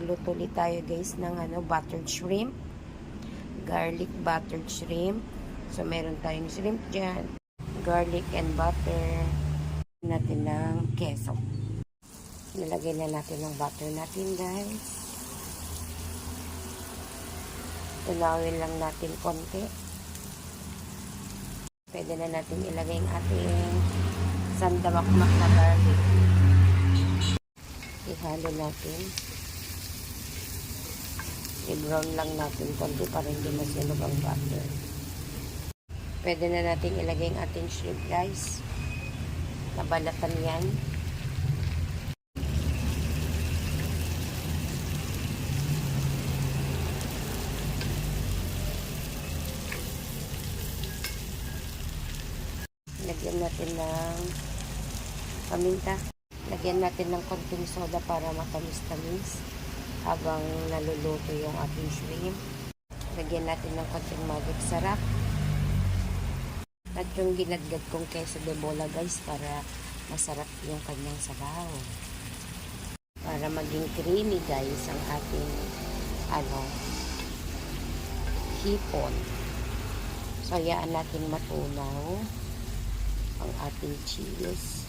magluto ulit tayo guys ng ano, buttered shrimp. Garlic buttered shrimp. So, meron tayong shrimp dyan. Garlic and butter. Natin ng keso. Nilagay na natin ng butter natin guys. Tunawin lang natin konti. Pwede na natin ilagay ang ating sandamakmak na garlic. Ihalo natin. I-brown lang natin konti para hindi masunog ang butter. Pwede na natin ilagay ang ating shrimp guys. Nabalatan yan. Lagyan natin ng paminta. Lagyan natin ng konting soda para matamis-tamis habang naluluto yung ating shrimp. Lagyan natin ng konting magic sarap. At yung ginadgad kong queso de bola guys para masarap yung kanyang sabaw. Para maging creamy guys ang ating ano hipon. So, hayaan natin matunaw ang ating cheese.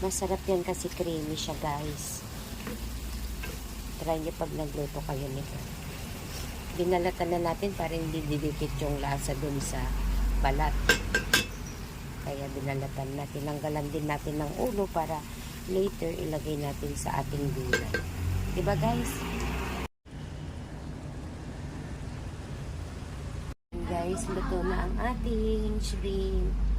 Masarap yan kasi creamy siya guys. Try nyo pag nagluto kayo nito. Binalatan na natin para hindi didikit yung lasa dun sa balat. Kaya binalatan natin. Tinanggalan din natin ng ulo para later ilagay natin sa ating gulay. Diba guys? Guys, luto na ang ating shrimp.